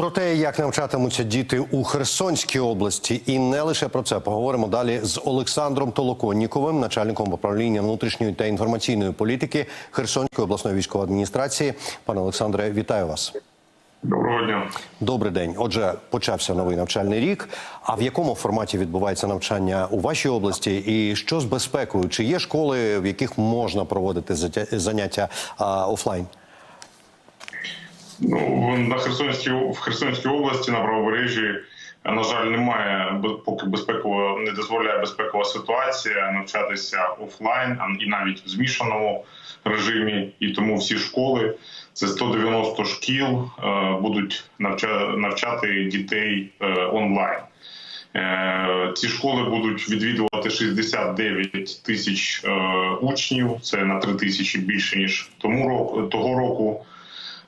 Про те, як навчатимуться діти у Херсонській області, і не лише про це поговоримо далі з Олександром Толоконніковим, начальником управління внутрішньої та інформаційної політики Херсонської обласної військової адміністрації. Пане Олександре, вітаю вас. Доброго дня. Добрий день. Отже, почався новий навчальний рік. А в якому форматі відбувається навчання у вашій області? І що з безпекою? Чи є школи, в яких можна проводити заняття офлайн? Ну на Херсонській в Херсонській області на правобережжі, на жаль, немає поки безпеково не дозволяє безпекова ситуація навчатися офлайн, і навіть в змішаному режимі. І тому всі школи це 190 шкіл е, будуть навча- навчати дітей е, онлайн. Е, Ці школи будуть відвідувати 69 тисяч учнів. Це на 3 тисячі більше ніж тому року того року.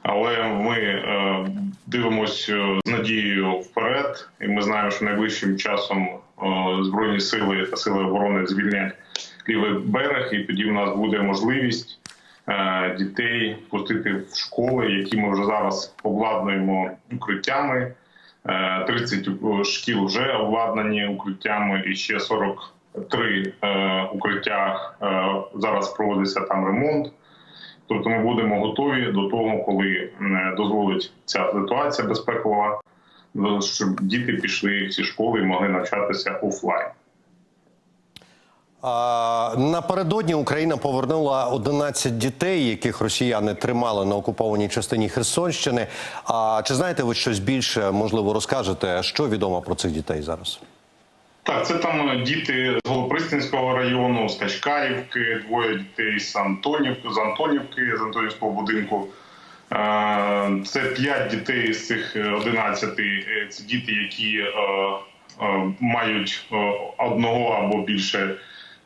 Але ми е, дивимося з надією вперед, і ми знаємо, що найближчим часом е, збройні сили та сили оборони звільнять лівий берег, і тоді в нас буде можливість е, дітей пустити в школи, які ми вже зараз обладнуємо укриттями. Е, 30 шкіл вже обладнані укриттями, і ще 43 е, укриття е, зараз проводиться там ремонт. Тобто ми будемо готові до того, коли дозволить ця ситуація безпекова, щоб діти пішли в ці школи і могли навчатися офлайн. Напередодні Україна повернула 11 дітей, яких росіяни тримали на окупованій частині Херсонщини. А чи знаєте ви щось більше? Можливо, розкажете, що відомо про цих дітей зараз? Так, це там діти з Голопристинського району, з Качкарівки, двоє дітей з Антонівки, з Антонівки, з Антонівського будинку. Е, Це п'ять дітей з цих 11. е, Це діти, які е, е, мають е, одного або більше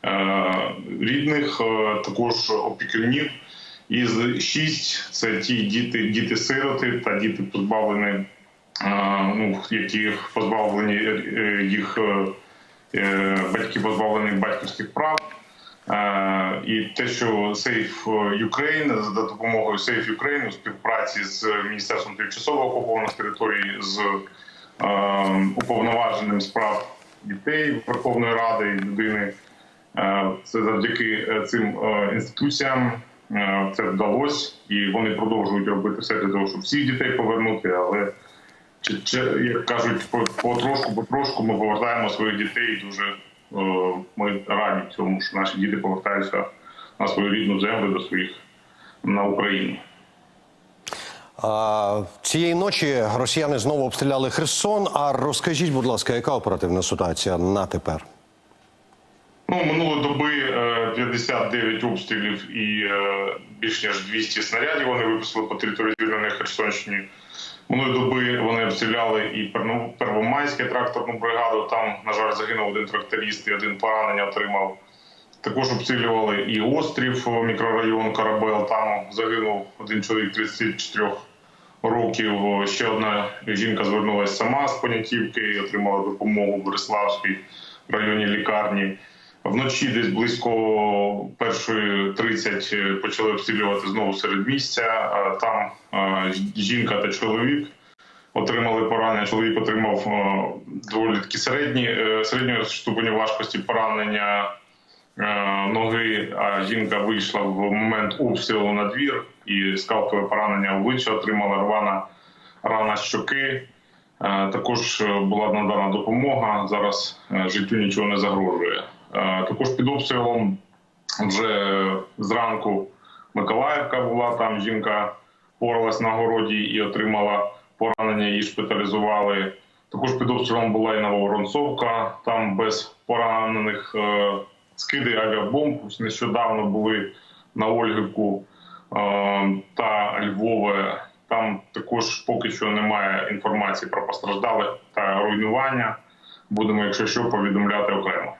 е, рідних, е, також опікунів. Із шість це ті діти, діти-сироти та діти позбавлені, е, ну яких позбавлені е, їх е, е, батьки позбавлені батьківських прав. Е, І те, що Safe Ukraine за допомогою Safe Ukraine у співпраці з міністерством тимчасово окупованих територій з е, уповноваженим справ дітей Верховної Ради і людини. Е, Це завдяки е, цим е, інституціям е, це вдалося, і вони продовжують робити все для того, щоб всіх дітей повернути. Але як кажуть, потрошку, потрошку ми повертаємо своїх дітей. Дуже е, ми раді цьому, що наші діти повертаються на свою рідну землю до своїх на Україну. А, цієї ночі росіяни знову обстріляли Херсон. А розкажіть, будь ласка, яка оперативна ситуація на тепер? Ну, минулої доби е, 59 обстрілів і е, більш ніж 200 снарядів вони випустили по території звільненої Херсонщини. Минулої доби вони обстріляли і Первомайське тракторну бригаду. Там, на жаль, загинув один тракторист і один поранення отримав. Також обстрілювали і острів, мікрорайон Карабел. Там загинув один чоловік 34 років. Ще одна жінка звернулася сама з понятівки і отримала допомогу в Бориславській районній лікарні. Вночі десь близько першої 30 почали обстрілювати знову серед місця. Там е, жінка та чоловік отримали поранення. Чоловік отримав е, доволі такі середні е, середньої ступені важкості поранення е, ноги. А жінка вийшла в момент обстрілу на двір і скалкове поранення обличчя отримала рвана рана щоки. Е, Також е, була надана допомога. Зараз е, життю нічого не загрожує. Е, Також під обстрілом вже зранку Миколаївка була. Там жінка поралась на городі і отримала поранення. Її шпиталізували. Також під обстрілом була і Нововоронцовка. Там без поранених е, скиди авіабомб. Нещодавно були на Ольгівку е, та Львове. Там також поки що немає інформації про постраждалих та руйнування. Будемо, якщо що, повідомляти окремо.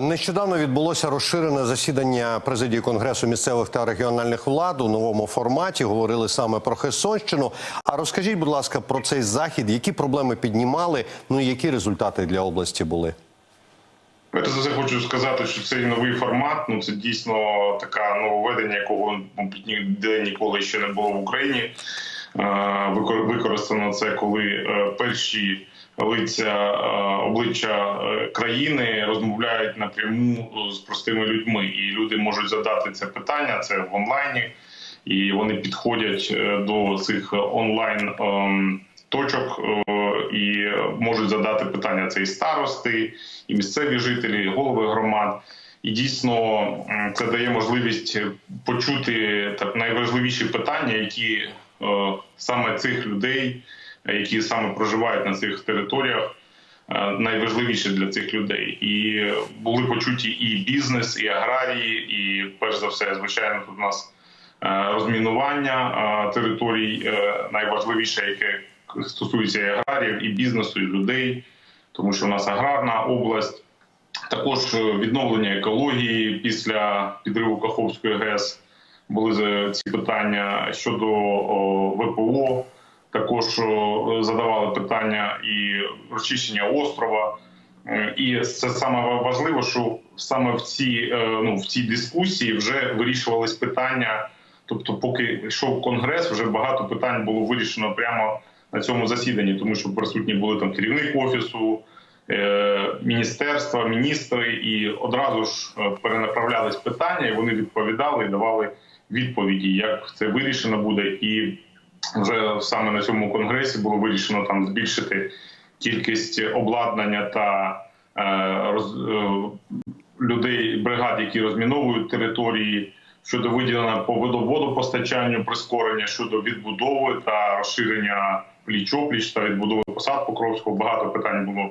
Нещодавно відбулося розширене засідання президії конгресу місцевих та регіональних влад у новому форматі. Говорили саме про Херсонщину. А розкажіть, будь ласка, про цей захід, які проблеми піднімали, ну і які результати для області були? Перш за все хочу сказати, що цей новий формат ну це дійсно таке нововведення, якого ніде ніколи ще не було в Україні. Е, використано це, коли е, перші лиця е, обличчя країни розмовляють напряму з простими людьми, і люди можуть задати це питання. Це в онлайні, і вони підходять до цих онлайн. ем, Точок і можуть задати питання. Це і старости, і місцеві жителі, і голови громад. І дійсно це дає можливість почути так найважливіші питання, які саме цих людей, е, які саме проживають на цих територіях, е, найважливіше для цих людей. І були почуті і бізнес, і аграрії, і перш за все, звичайно, тут у нас е, розмінування е, територій е, найважливіше, яке стосується і аграріїв, і бізнесу, і людей, тому що у нас аграрна область. Також е, відновлення екології після підриву Каховської ГЕС були ці питання щодо ВПО. Також задавали питання і розчищення острова. Е, І це саме важливо, що саме в цій е, ну в цій дискусії вже вирішувались питання. Тобто, поки йшов конгрес, вже багато питань було вирішено прямо на цьому засіданні, тому що присутні були там керівник офісу, е, міністерства, міністри, і одразу ж перенаправлялись питання, і вони відповідали і давали відповіді, як це вирішено буде. І вже саме на цьому конгресі було вирішено там збільшити кількість обладнання та е, роз, е, людей, бригад, які розміновують території. Щодо виділення по водо- водопостачанню, прискорення щодо відбудови та розширення пліч-опліч та відбудови посад Покровського, багато питань було е,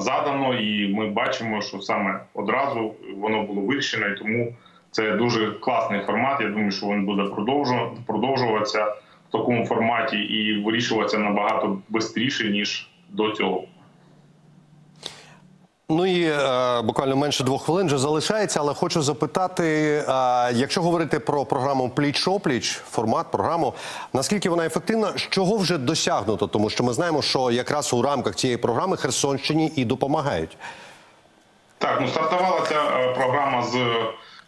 задано, і ми бачимо, що саме одразу воно було вирішено, і тому це дуже класний формат. Я думаю, що він буде продовжу- продовжуватися в такому форматі і вирішуватися набагато швидше, ніж до цього. Ну і е, буквально менше двох хвилин вже залишається, але хочу запитати: е, якщо говорити про програму пліч-опліч, формат програму, наскільки вона ефективна, з чого вже досягнуто? Тому що ми знаємо, що якраз у рамках цієї програми Херсонщині і допомагають. Так, ну стартувала ця е, програма з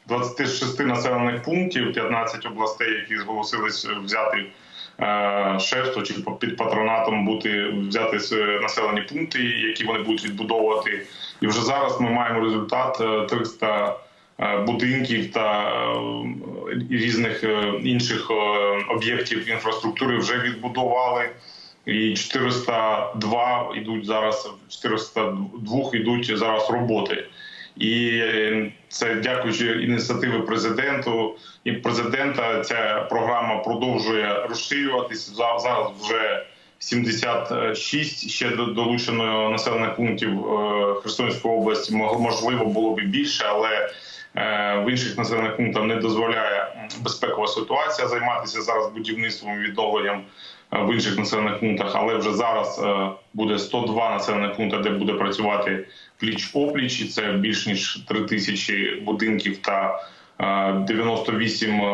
26 населених пунктів, 15 областей, які зголосились взяти е, шефство чи під патронатом бути взяти е, населені пункти, які вони будуть відбудовувати. І вже зараз ми маємо результат е, 300 е, будинків та е, різних е, інших е, об'єктів інфраструктури вже відбудували. І 402 йдуть зараз 402 йдуть зараз роботи. І е, це дякуючи ініціативи президенту і президента. Ця програма продовжує розширюватися. За- Зараз вже 76 ще до- долучено населених пунктів е, Херсонської області. Можливо, було б більше, але е, в інших населених пунктах не дозволяє безпекова ситуація займатися зараз будівництвом відновленням в інших населених пунктах. Але вже зараз е, буде 102 населених пункти, де буде працювати пліч опліч, і це більш ніж 3 тисячі будинків та е, 98 е,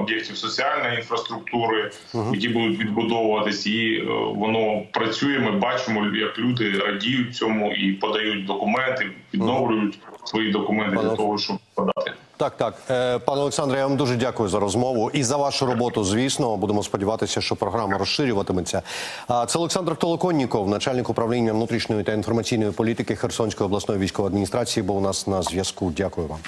об'єктів соціальної інфраструктури, які будуть відбудовуватись, і е, воно працює. Ми бачимо, як люди радіють цьому і подають документи, відновлюють свої документи для того, щоб подати. Так, так, Е, пане Олександре, я вам дуже дякую за розмову і за вашу роботу. Звісно, будемо сподіватися, що програма розширюватиметься. Це Олександр Толоконніков, начальник управління внутрішньої та інформаційної політики Херсонської обласної військової адміністрації, був у нас на зв'язку. Дякую вам.